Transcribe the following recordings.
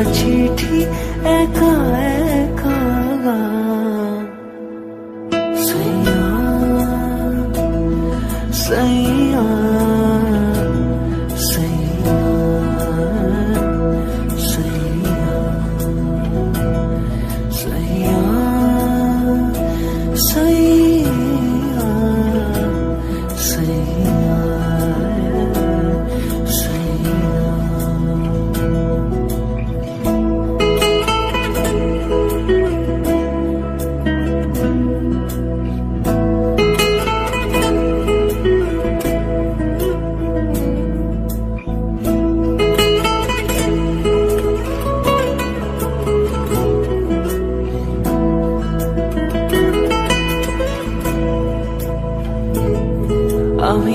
একা চিঠি একা একা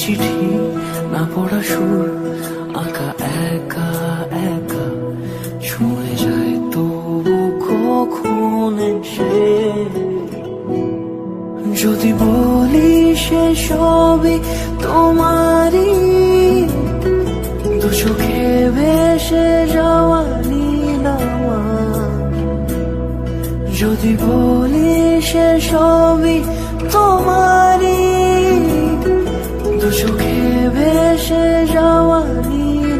চিঠি না পড়া সুর, আঁকা একা একা। ছুঁয়ে যায় তবু কখন সে যদি বলি সে সবই তোমারই, দু চোখে ভেসে যাওয়া নীলামা যদি বলি সে সবই তোমারই চোখে ভেসে